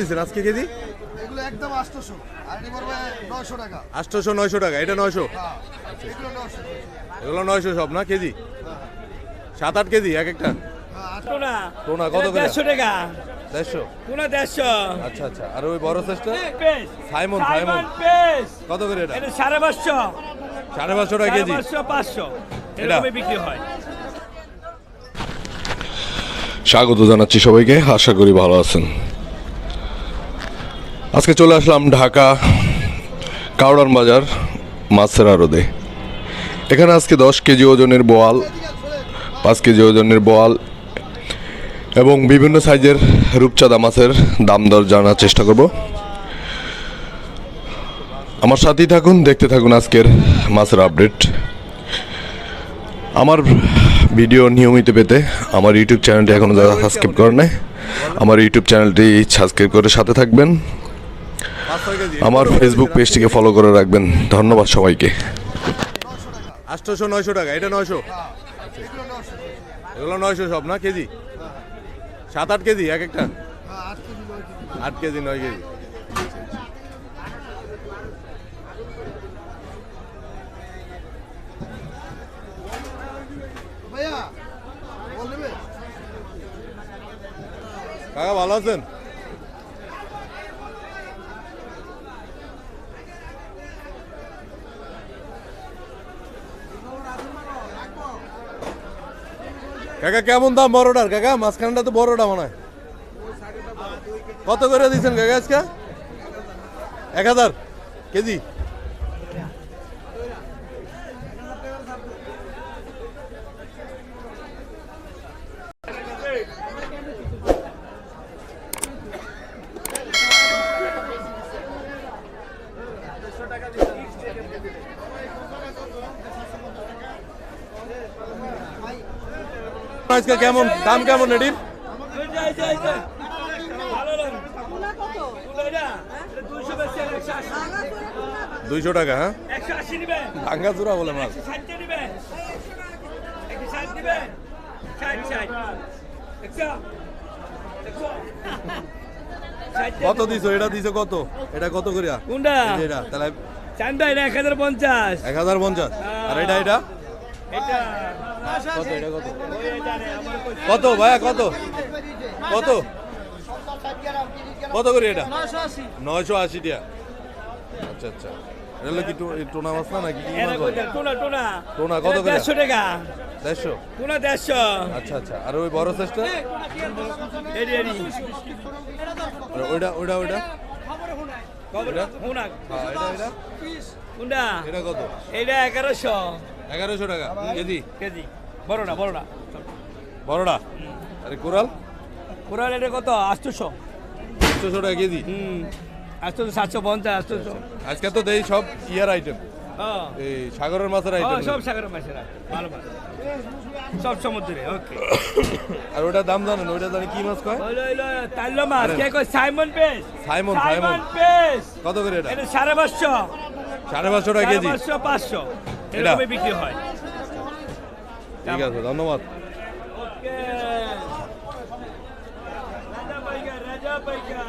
দিচ্ছেন আজকে কেজি? এগুলো একদম আটশোশো। আর এটি পড়বে নয়শো টাকা। আটশোশো নয়শো টাকা এটা নয়শো? হ্যাঁ এগুলো নয়শো। এগুলো নয়শো সব না কেজি? সাত আট কেজি এক একটা? হ্যাঁ টোনা। টোনা কত করে? টাকা। টোনা আচ্ছা আচ্ছা। আর ওই বড় সাইজটা সাইমন, সাইমন। কত করে এটা? এটা সাড়ে পাঁচশো। সাড়ে পাঁচশো টাকা কেজি? পাঁচশো পাঁচশো। এটা? এরকমই বিক্রি হয়। স্বাগত জানাচ্ছি সবাইকে। আশা করি ভালো আছেন। আজকে চলে আসলাম ঢাকা কাউরান বাজার মাছের আড়দে এখানে আজকে দশ কেজি ওজনের বোয়াল, পাঁচ কেজি ওজনের বোয়াল এবং বিভিন্ন সাইজের রূপচাঁদা মাছের দাম দর জানার চেষ্টা করব। আমার সাথেই থাকুন, দেখতে থাকুন আজকের মাছের আপডেট। আমার ভিডিও নিয়মিত পেতে আমার ইউটিউব চ্যানেলটি এখনও যারা সাবস্ক্রাইব করেন নাই, আমার ইউটিউব চ্যানেলটি সাবস্ক্রাইব করে সাথে থাকবেন। আমার ফেসবুক পেজটিকে ফলো করে রাখবেন। ধন্যবাদ সবাইকে। আটশোশো, নয়শো টাকা, এটা নয়শো। এগুলো নয়শো সব, না কেজি? সাত আট কেজি, এক একটা? আট কেজি, নয় কেজি। কাকা, ভালো আছেন? কাকা, কেমন দাম বড়টার? কাকা, মাঝখানটা তো বড়টা মনে হয়। কত করে দিচ্ছেন কাকা আজকে? এক হাজার কেজি? আজকে কেমন দাম কেমন এটির এই যে, এই যে, এই যে। ভালো লাগে। তুলো এটা? এটা 200 বেশি আর 180 দুইশো টাকা হ্যাঁ ভাঙ্গা চূড়া বলে মাছ 160 টা নিবেন? 160 নিবেন? 60, 60 দেখছ? দেখছ? 60 টা কত দিছো এটা দিছো কত এটা কত করিয়া কোনটা? এটা তাহলে চান্দা এটা 1050 এক হাজার পঞ্চাশ আর এটা এটা এটা কত এটা কত কত ভাইয়া কত? কত? কত করে এটা? নয়শো আশি টাকা আচ্ছা আচ্ছা। কি টো- এই টোনা মাছ না নাকি? টোনা, টোনা। টোনা কত করে? 150 টাকা। দেড়শো? টোনা 150 আচ্ছা আচ্ছা। আর ওই বড় সাইজটা ওইটা ওইটা ওইটা? এটা? এটা এটা? কত? এটা 1100 এগারোশো টাকা কেজি? কেজি। বড়টা বড়টা বড়টা আরে কোরাল? পুরান এটা কত? 800 আটশোশো টাকা কেজি? হুম। 800 750 800 আজকে তো দেই সব ইয়ার আইটেম এই সাগরের মাছের আইটেম সব সাগরের মাছের ভালো মাছ। সব সমুদ্রে ওকে। আর ওটার দাম জানেন? ওইটা জানি কি মাছ কয়? তাইলো মাছ। কে কই সাইমন পেস। সাইমন, সাইমন। পেস। কত করে এটা? এটা সাড়ে পাঁচশো। সাড়ে পাঁচশো টাকা কেজি। পাঁচশো পাঁচশো? এরকমই বিক্রি হয়। ঠিক আছে ধন্যবাদ। রাজা পাইকার রাজা পাইকার